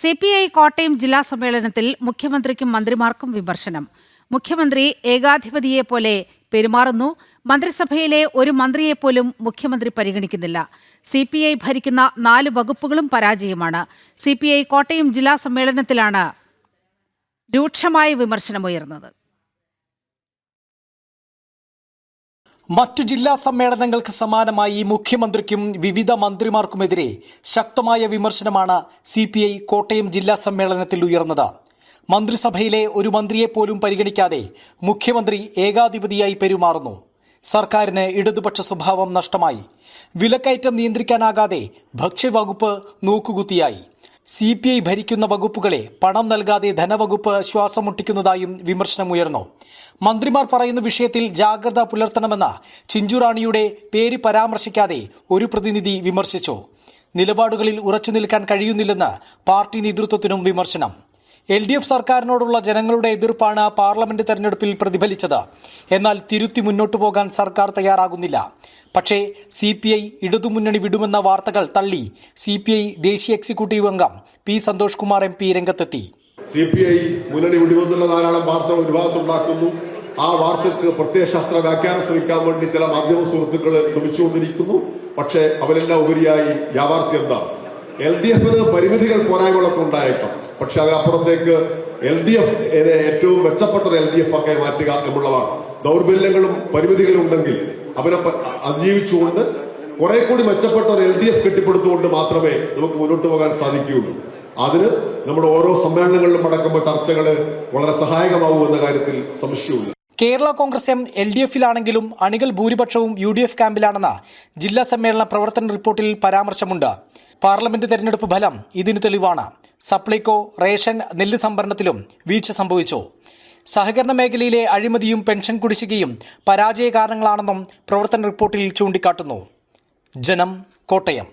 C P I Kottayam ജില്ലാ സമ്മേളനത്തിൽ മുഖ്യമന്ത്രിക്കും മന്ത്രിമാർക്കും വിമർശനം. മുഖ്യമന്ത്രി ഏകാധിപതിയെ പോലെ പെരുമാറുന്നു. മന്ത്രിസഭയിലെ ഒരു മന്ത്രിയെപ്പോലും മുഖ്യമന്ത്രി പരിഗണിക്കുന്നില്ല. സി പി ഐ ഭരിക്കുന്ന നാല് വകുപ്പുകളും പരാജയമാണ്. സി പി ഐ കോട്ടയം ജില്ലാ സമ്മേളനത്തിലാണ് രൂക്ഷമായ വിമർശനമുയർന്നത്. മറ്റു ജില്ലാ സമ്മേളനങ്ങൾക്ക് സമാനമായി മുഖ്യമന്ത്രിക്കും വിവിധ മന്ത്രിമാർക്കുമെതിരെ ശക്തമായ വിമർശനമാണ് സി പി ഐ കോട്ടയം ജില്ലാ സമ്മേളനത്തിൽ ഉയർന്നത്. മന്ത്രിസഭയിലെ ഒരു മന്ത്രിയെ പോലും പരിഗണിക്കാതെ മുഖ്യമന്ത്രി ഏകാധിപതിയായി പെരുമാറുന്നു. സർക്കാരിന് ഇടതുപക്ഷ സ്വഭാവം നഷ്ടമായി. വിലക്കയറ്റം നിയന്ത്രിക്കാനാകാതെ ഭക്ഷ്യവകുപ്പ് നോക്കുകുത്തിയായി. സി പി ഐ ഭരിക്കുന്ന വകുപ്പുകളെ പണം നൽകാതെ ധനവകുപ്പ് ശ്വാസം മുട്ടിക്കുന്നതായും വിമർശനമുയർന്നു മന്ത്രിമാർ പറയുന്ന വിഷയത്തിൽ ജാഗ്രത പുലർത്തണമെന്ന ചിഞ്ചുറാണിയുടെ പേര് പരാമർശിക്കാതെ ഒരു പ്രതിനിധി വിമർശിച്ചു. നിലപാടുകളിൽ ഉറച്ചു നിൽക്കാൻ കഴിയുന്നില്ലെന്ന് പാർട്ടി നേതൃത്വത്തിനും വിമർശനം. എൽ ഡി എഫ് സർക്കാരിനോടുള്ള ജനങ്ങളുടെ എതിർപ്പാണ് പാർലമെന്റ് തെരഞ്ഞെടുപ്പിൽ പ്രതിഫലിച്ചത്. എന്നാൽ തിരുത്തി മുന്നോട്ടു പോകാൻ സർക്കാർ തയ്യാറാകുന്നില്ല. പക്ഷേ സി പി ഐ ഇടതുമുന്നണി വിടുമെന്ന വാർത്തകൾ തള്ളി സി പി ഐ ദേശീയ എക്സിക്യൂട്ടീവ് അംഗം P Santhosh Kumar M P രംഗത്തെത്തി. സി പി ഐ മുന്നണി വിടുമെന്നുള്ള ധാരാളം വാർത്തകൾ ഒരു ഭാഗത്തുണ്ടാക്കുന്നു. ആ വാർത്തക്ക് പ്രത്യയശാസ്ത്ര വ്യാഖ്യാനം ശ്രമിക്കാൻ വേണ്ടി ചില മാധ്യമ സുഹൃത്തുക്കൾ ശ്രമിച്ചുകൊണ്ടിരിക്കുന്നു. പക്ഷേ അവരെല്ലാം ഉപരിയായി യാഥാർത്ഥ്യം എന്താണ്? എൽ ഡി എഫിന് പരിമിതികൾ പോരായ്മകളൊക്കെ ഉണ്ടായേക്കാം. പക്ഷെ അതിനപ്പുറത്തേക്ക് എൽ ഡി എഫ് ഏറ്റവും മെച്ചപ്പെട്ട എൽ ഡി എഫ് ഒക്കെ മാറ്റുക എന്നുള്ളതാണ്. ദൗർബല്യങ്ങളും പരിമിതികളും ഉണ്ടെങ്കിൽ അവരെ അതിജീവിച്ചുകൊണ്ട് കുറെ കൂടി മെച്ചപ്പെട്ട ഒരു എൽ ഡി എഫ് കെട്ടിപ്പടുത്തുകൊണ്ട് മാത്രമേ നമുക്ക് മുന്നോട്ട് പോകാൻ സാധിക്കുകയുള്ളൂ. അതിന് നമ്മുടെ ഓരോ സമ്മേളനങ്ങളിലും അടക്കുമ്പോൾ ചർച്ചകൾ വളരെ സഹായകമാകുമെന്ന കാര്യത്തിൽ സംശയമില്ല Kerala Congress M L D എഫിലാണെങ്കിലും അണികൾ ഭൂരിപക്ഷവും യു ഡി എഫ് ക്യാമ്പിലാണെന്ന ജില്ലാ സമ്മേളന പ്രവർത്തന റിപ്പോർട്ടിൽ പരാമർശമുണ്ട്. പാർലമെന്റ് തെരഞ്ഞെടുപ്പ് ഫലം ഇതിന് തെളിവാണ്. സപ്ലൈകോ റേഷൻ നെല്ല് സംഭരണത്തിലും വീഴ്ച സംഭവിച്ചു. സഹകരണ മേഖലയിലെ അഴിമതിയും പെൻഷൻ കുടിശ്ശികയും പരാജയ കാരണങ്ങളാണെന്നും പ്രവർത്തന റിപ്പോർട്ടിൽ ചൂണ്ടിക്കാട്ടുന്നു. ജനം കോട്ടയം.